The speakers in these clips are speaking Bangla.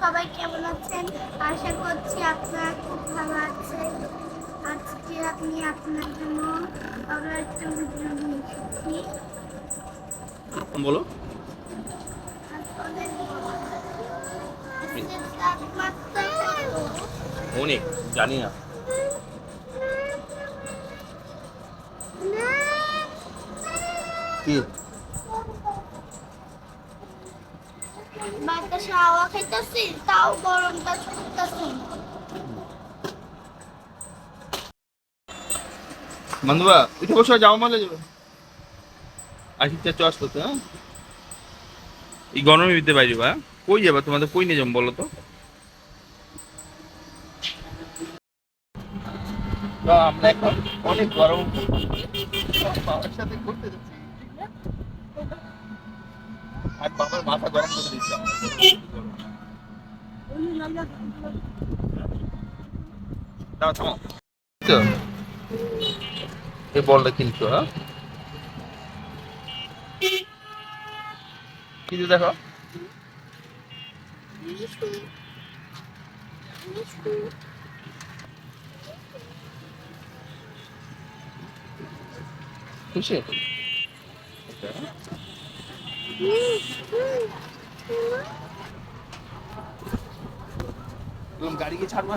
সবাই কেমন আছেন? আশা করছি আপনারা খুব ভালো আছেন। আজকে আমি আপনার জন্য আরও একটা ভিডিও নিয়ে এসেছি। বলো? অনেক জানি না। কি? বাতাসে হাওয়া খাইতেছি তাও গরমটা ছুটতেছি। বন্ধুরা উঠে বসে যাওয়া মালে যাবে আশিটা চয়েস করতে হ্যাঁ? এই গরমের ভিতরে বাইরে বা কই যাবা তোমাদের কই নিয়ে যাব বলো তো? তো আমরা এখন অনেক গরম। বাবার সাথে ঘুরতে যাচ্ছি। আর বাবার মাথা গরম করে দিচ্ছে এই বলটা কিনছো হ্যাঁ? কিছু দেখো? খুশি? গাড়ি কি ছাড়বা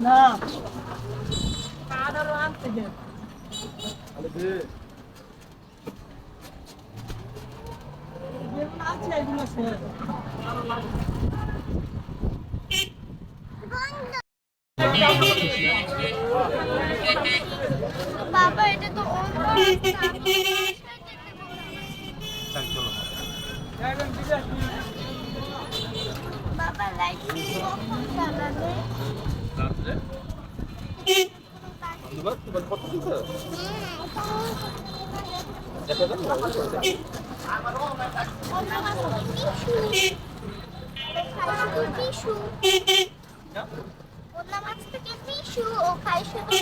না। আরও আনতে যেগুলো আছে এগুলো শেষ বাবা এটা তো অন্য চলো বাবা লাইট কখন জ্বালাবে রাত্রে বন্ধুবার তোমার কত দিতে দেখো দেখো মিশু অন্য মাছ থেকে মিশু ও খাই শুধু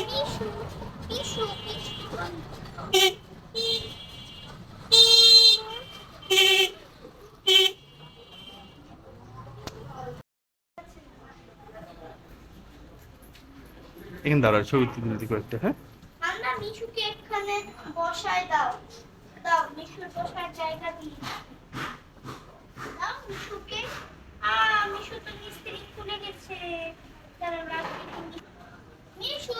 এখানে দাঁড়াও, ছবি তুলতে কয়েকটা হ্যাঁ? আমরা মিশুকে এখানে দাও। দাও বসার জায়গা দাও মিশুকে। আ, মিশু তো মিস্ত্রি খুলে গেছে। রাখি। মিশু।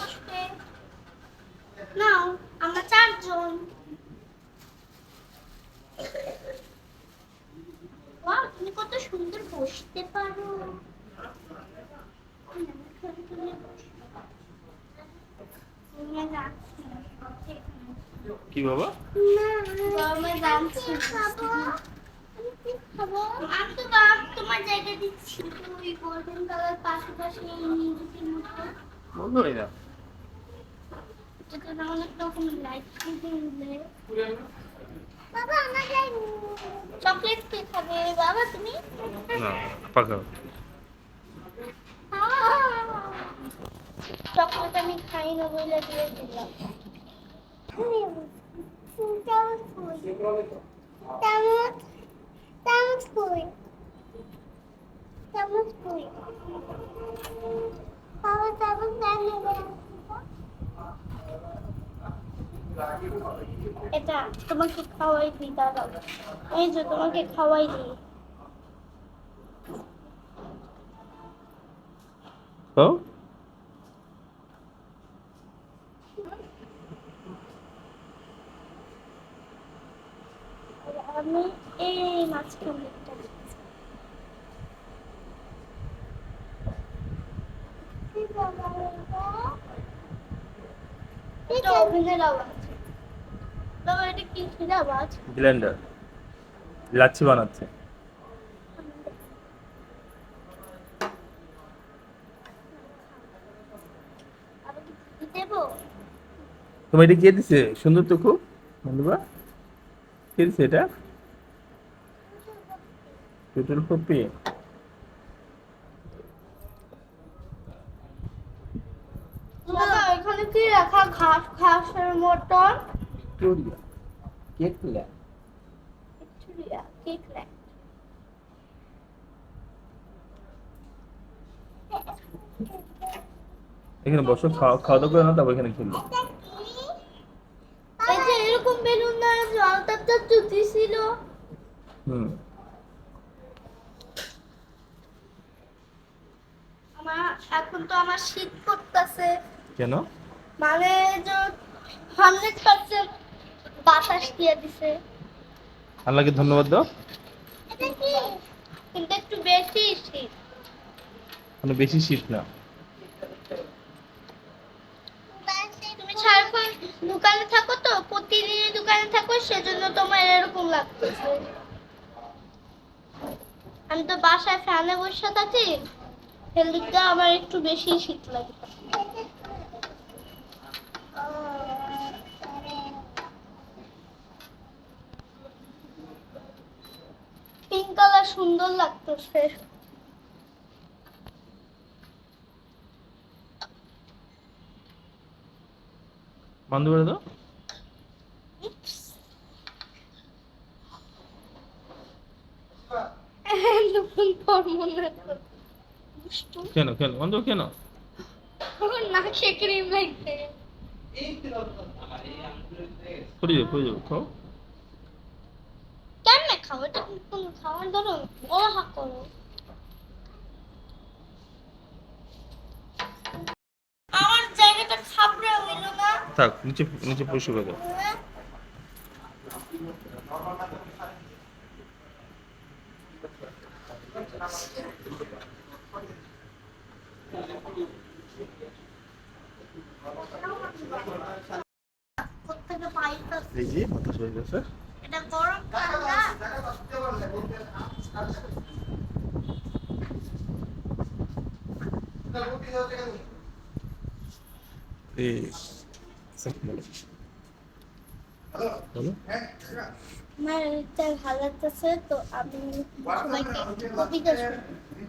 বসবে। নাও, আমরা চারজন। তুমি কত সুন্দর বসতে পারো। কি বাবা? বন্ধ হয়ে দিলে বাবা চকলেট কে খাবে বাবা তুমি না পাকা চকলেট আমি খাই না বলে দিয়ে দিলাম এটা তোমাকে খাওয়াই দিই দাঁড়াও এই যে, তোমাকে খাওয়াই দিই তো আর আমি এই মাঝখান দিকটা এটা ওভেনের আওয়াজ বাবা? এটা কি কি আওয়াজ ব্লেন্ডার লাচ্ছি বানাচ্ছে। আর কি দেবো? তোমার এটা কে দিছে? সুন্দর তো খুব। বন্ধুবা কে দিছে এটা? Pedro Popê. এখানে কি খাওয়া খাওয়া দাওয়া করে না তারপর এখানে খেলব এরকম বেলুন না জল তাপটা তো হুম। আমার এখন তো আমার শীত করতেছে কেন? মানে যে হান্ড্রেড পার্সেন্ট বাতাস দিয়ে দিছে। আল্লাহকে ধন্যবাদ দাও। কিন্তু একটু বেশি শীত। কোনো বেশি শীত না। তুমি সারাক্ষণ দোকানে থাকো তো প্রতিদিনই দোকানে থাকো সেজন্য তোমার এরকম লাগতেছে। আমি তো বাসায় ফ্যানে বসে থাকি। হেলদিকটা আমার একটু বেশি শীত লাগে। পিঙ্ক কালার সুন্দর লাগতেছে। বন্ধ করে দাও। নতুন হরমোনের দুষ্টু কেন কেন? বন্ধ কেন? আমার নাকে ক্রিম লাগছে করে যাও করে যাও খাও। কেমনে খাও? এটা কোন খাওয়ার ধরো ওরা হাক করো। আমার জায়গাটা খাবড়ে হইল না। থাক নিচে নিচে পরিষ্কার করে দাও। কোথেকে এই যে বাতাস হয়ে গেছে। এটা গরম এই বলো।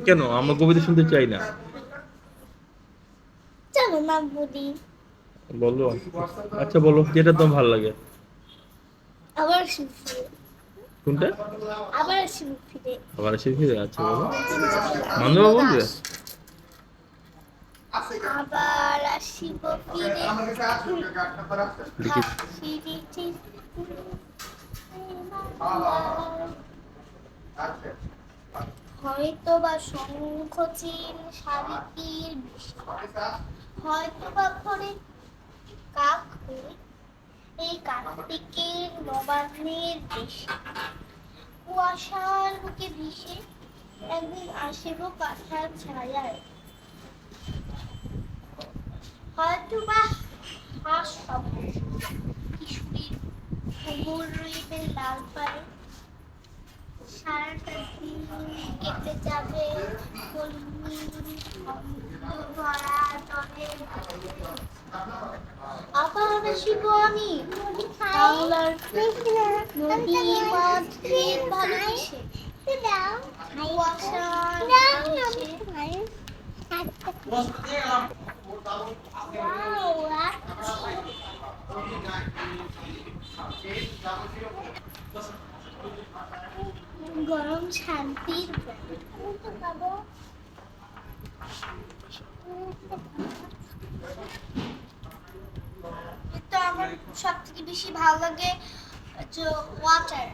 কেন? আমরা কবিতা শুনতে চাই না। বলো। আচ্ছা বলো। যেটা তোমার ভালো লাগে। আবার কোনটা? আবার ফিরে। আবার ফিরে আচ্ছা বলবে আবার আসিব ফিরে। হয়তো বা শঙ্খচিল শালিকির হয়তো বা ভরে কাক এই কার্তিকের নবান্নের দেশে। কুয়াশার বুকে ভিসে একদিন আসিব কাঁথার ছায়ায়। হয়তো বা হাঁস পাবো কিশোরীর কোমর রইবে লাল পায়ে। সারাটা দিন কেটে যাবে কলমি ভরা টনের আবার আসিব আমি বাংলার নদী মাছ ক্ষেত ভালোবেসে কুয়াশা গরম শান্তির তো আমার সব থেকে বেশি ভালো লাগে যে ওয়াটার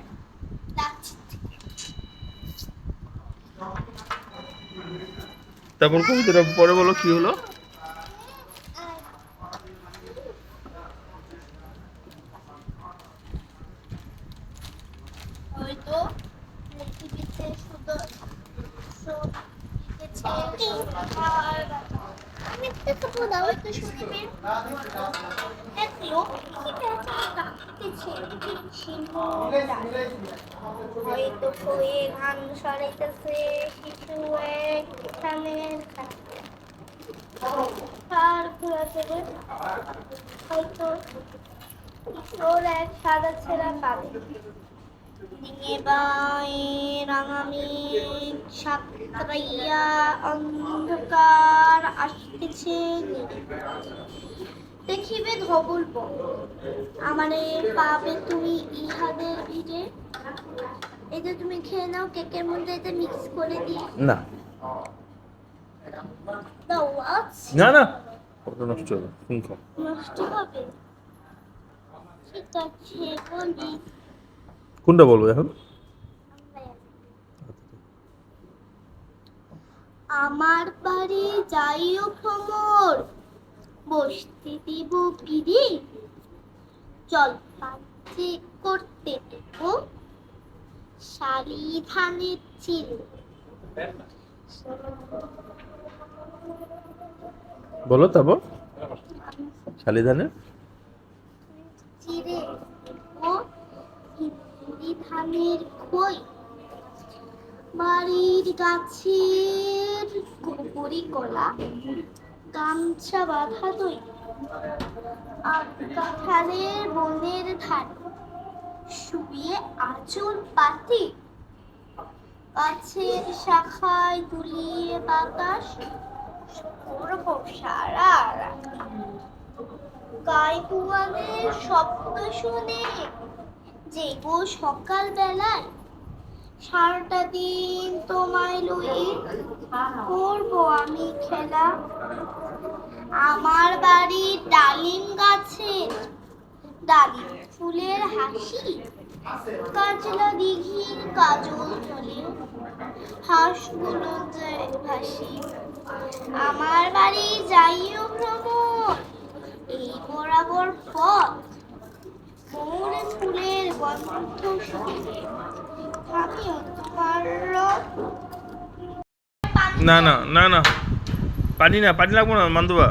তারপর কবিতাটা পরে বলো কি হলো হয়তো পৃথিবীতে শুধু আমি একটা কথা দাও একটু শুনবে এক লোক কি বেচা ডাকতেছে সিংহ হয়তো কয়ে ধান সরাইতেছে কিছু এক ধানের তার ঘোরা থেকে হয়তো কিশোর এক সাদা ছেঁড়া পাবে দিনে বায়ে সাতরাইয়া অন্ধকার আসতেছে। দেখিবে ধবল আমারে পাবে তুমি ইহাদের ভিড়ে। যে তুমি খেয়ে নাও কেকের মধ্যে এটা মিক্স করে দিই না। না না কতটা নষ্ট হবে নষ্ট হবে? ঠিক আছে বলি। কোনটা বলব এখন? আমার বাড়ি যাইও ভ্রমর বসতে দিব পিড়ি জল পাচ্ছে করতে দেব। শালি ধানের চিল বলো তারপর শালি ধানের চিরে ও ধানের খই। বাড়ির গাছের গোবরি কলা, গামছা বাঁধা দই, আর কাঁঠালের বনের ধার শুয়ে আঁচল পাতি। গাছের শাখায় দুলিয়ে বাতাস করব সারা রাত। শব্দ শুনে জেগো সকাল বেলায় সারাটা দিন তোমায় লুই করব আমি খেলা আমার বাড়ির ডালিম গাছে ডালিম ফুলের হাসি কাজলা দিঘির কাজল চলে, হাঁসগুলো ভাসি আমার বাড়ি যাইও ভ্রমণ, এই বরাবর পথ ফুলের গন্ধ শুনে। না না না না। পানি না পানি লাগবো না মান্দবা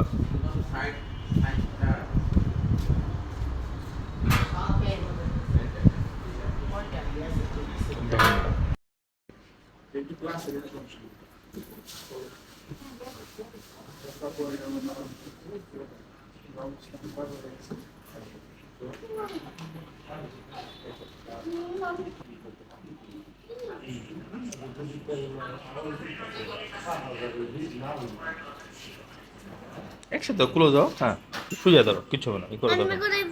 একসাথে খুলে দাও হ্যাঁ সুজা ধরো কিছু হবে না ই করে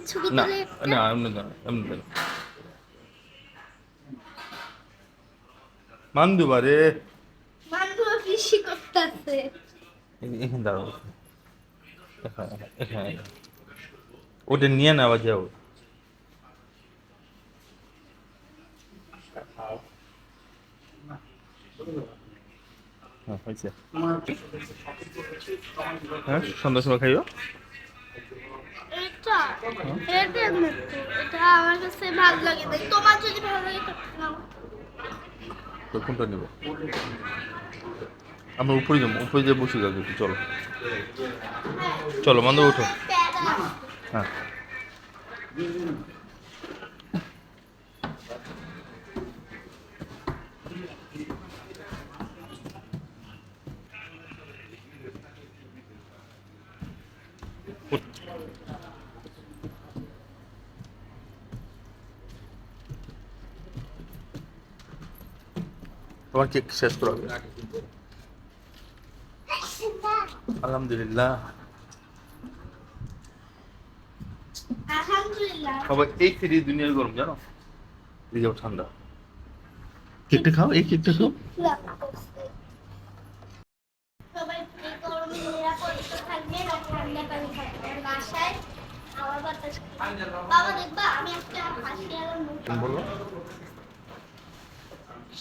ছবি না না এমনি এমনি দাও। মান্দুবা রে। মানগুলো কৃষি করতেছে। এখানে দাঁড়াও। এখানে এখানে ওটা নিয়ে নেওয়া যাও। হ্যাঁ হ্যাঁ সন্ধ্যার সময় খাইও? এটা এটা এমনি তো। এটা আমার কাছে ভালো লাগে না। তোমার যদি ভালো লাগে নাও। তো কোনটা নেব? আমরা উপরে যাব উপরে যেয়ে বসে যাব চলো। চলো মন্দ উঠো। হ্যাঁ। তোমার কেক শেষ করো আগে। আলহামদুলিল্লাহ। বাবা এই খেয়ে দুনিয়ার গরম জানো? এই যাও ঠান্ডা। কেকটা খাও এই কেকটা খাও। বাবা দেখবা আমি একটা হাসি আর মুখ বলো।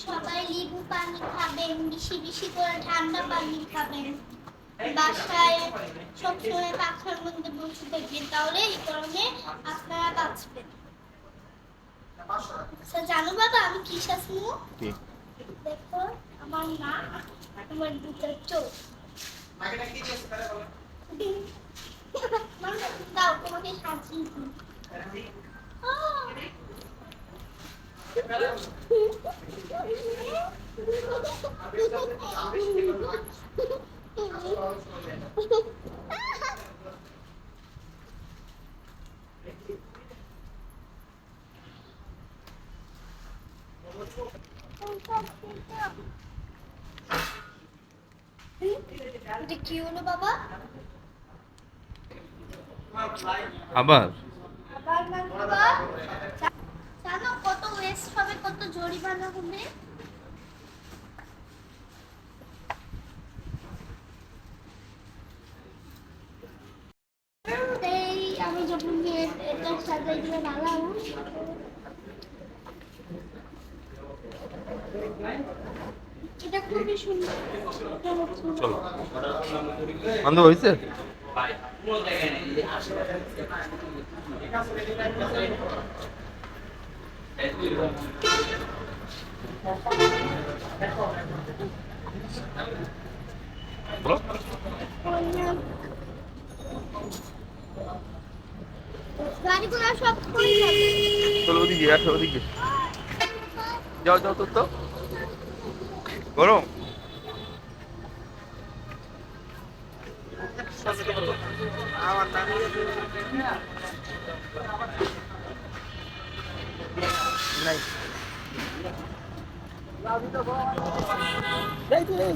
সবাই লেবু পানি খাবেন বেশি বেশি করে ঠান্ডা পানি খাবেন। বাসায় সবসময় পাখার মধ্যে বসে থাকবেন তাহলে এই গরমে আপনারা বাঁচবেন। আচ্ছা, জানো বাবা আমি কি শাসমু কি? দেখো আমার না আমার দুটো চোখ। দাও তোমাকে সাজিয়ে দিই! এটা কি হলো বাবা আবার আবার না বাবা জানো কত ওয়েস্ট হবে কত জরিমানা হবে? আমি যখন এটা সাজাই দিয়ে বানাবো। খুবই সুন্দর। হয়েছে? চলো ওদিকে আসো ওদিকে। যাও যাও তো তো। গরম। নাই এই যে,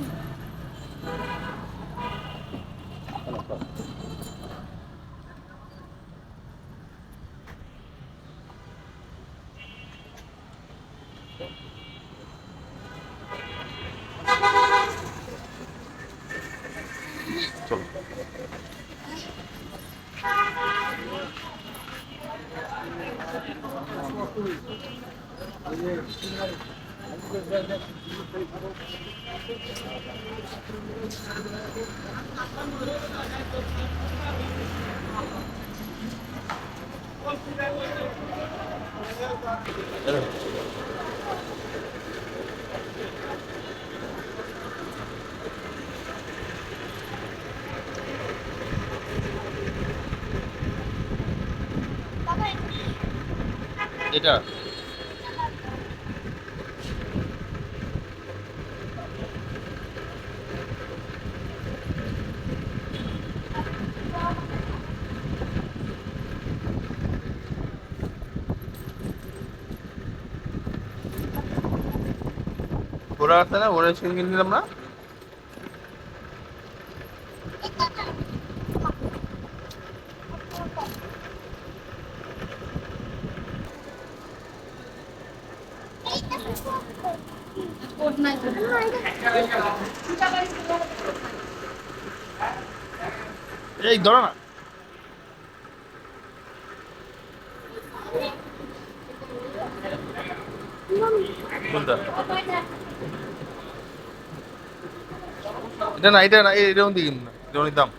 এটা ওরা আছে না ওরা সেদিন কিনে নিলাম না এই ধরো না। এটা না এটা না এরকম দিন না এরকম দাম।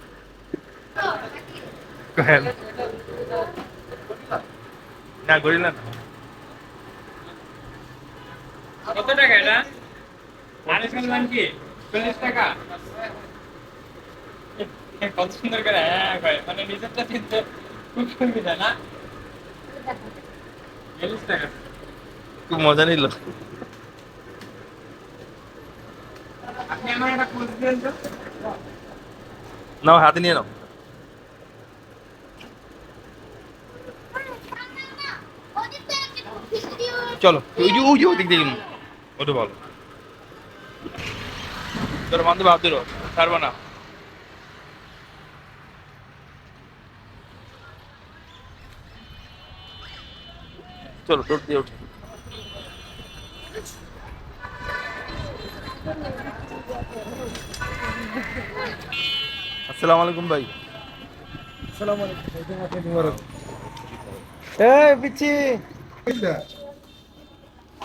না করি না কত টাকা এটা আড়াই সালমান কি চল্লিশ টাকা কত সুন্দর করে হ্যাঁ কয় মানে নিজেরটা চিনতে খুব সুবিধা না চল্লিশ টাকা খুব মজা নিল আপনি আমার একটা খোঁজ দিন তো নাও হাতে নিয়ে নাও চলো ওই যে ওই যে ওদিক দিয়ে কিনুন। ওটা ভালো হাত দিল ছাড়বো না। চলো তোর দিয়ে উঠে। আসসালামু আলাইকুম ভাই। আসসালামু আলাইকুম। এই পিচ্ছি।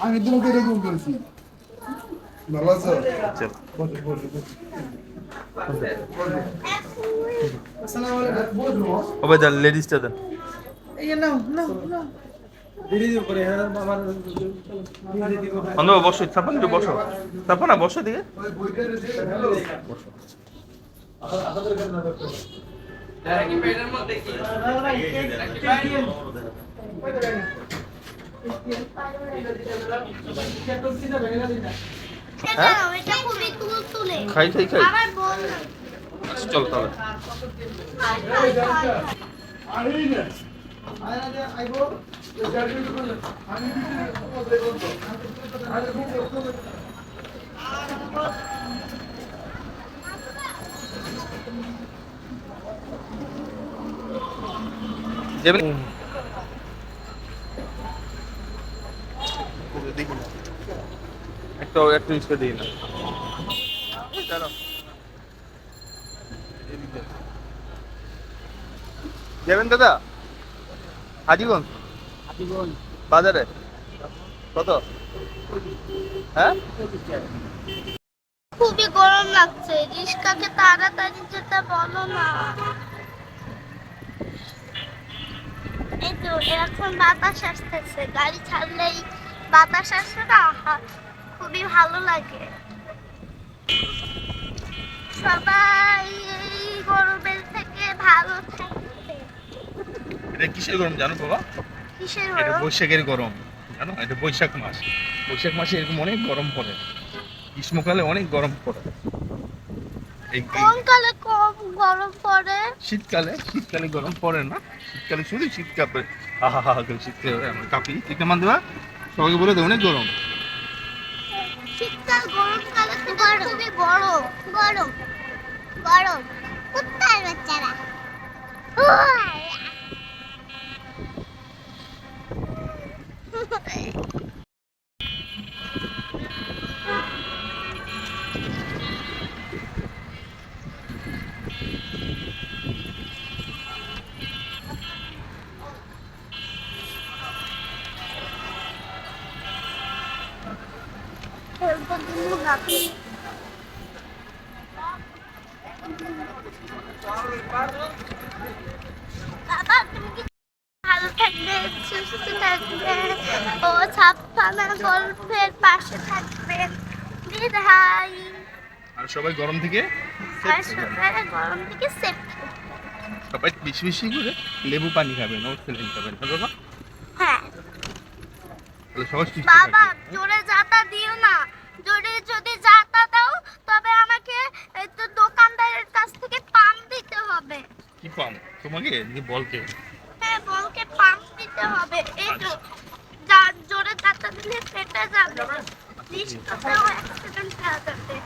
আমি তোমাকে এরকম করেছি। ভালো আছো? চলো বসো, বসো, বসো। আসসালামু আলাইকুম। বসো। ও ভাই লেডিসটা দেন যে। বান্ধব বসো তারপর একটু বসো তারপর না বসো দিকে। হ্যাঁ? এটা খুবই তুল তুলে খাই খাই খাই আচ্ছা, চলো তাহলে খাই, খাই, খাই, খাই। আরেই না। আয় না যে, আইবো। এই গাড়ি নিয়ে চলে যাও। আমি পিছনে তোমাদের এই বলব। আরে খুব কষ্ট করে। দেবেন দেখি না। একটা একটা ইউজ দিই না যাবেন দাদা? হাজিগঞ্জ। বাজারে? কত? হ্যাঁ? খুবই গরম লাগছে রিস্কাকে তাড়াতাড়ি যেতে বলো না। এই তো এখন বাতাস আসতেছে গাড়ি ছাড়লেই বাতাস আসে না? খুবই ভালো লাগে। সবাই এই গরমের থেকে ভালো থাকবে। এটা কিসের গরম জানো বাবা? কিসের এটা গরম? বৈশাখের গরম জানো? এটা বৈশাখ মাস। বৈশাখ মাসে এরকম অনেক গরম পড়ে। গ্রীষ্মকালে অনেক গরম পড়ে। এই কম গরম পড়ে? শীতকালে শীতকালে গরম পড়ে না। শীতকালে শুধু শীত কাঁপে হা হা করে শীতকালে আমরা কাঁপি। ঠিক না মান দেবা সবাইকে বলে দেয় অনেক গরম। শীতকাল গরমকালে থেকে খুবই গরম গরম গরম কুত্তার বাচ্চারা। বাবা তুমি কি ভালো থাকবে সুস্থ থাকবে ও ছাপ্পানা গল্পের পাশে থাকবে বিদায় আর সবাই গরম থেকে গরম থেকে সেফ সবাই বেশি বেশি করে লেবু পানি খাবেন ওর সেলেন খাবেন হ্যাঁ বাবা। হ্যাঁ তাহলে সবাই সুস্থ বাবা জোরে যাতা দিও না। জোরে যদি যাতা দাও তবে আমাকে দোকানদারের কাছ থেকে পাম্প দিতে হবে। কি পাম? তোমাকে? বলকে। বলকে পাম্প দিতে হবে। এই তো জোরে যাতা দিলে ফেটে যাবে। নিশ্চিত অ্যাক্সিডেন্ট হয়ে যাবে।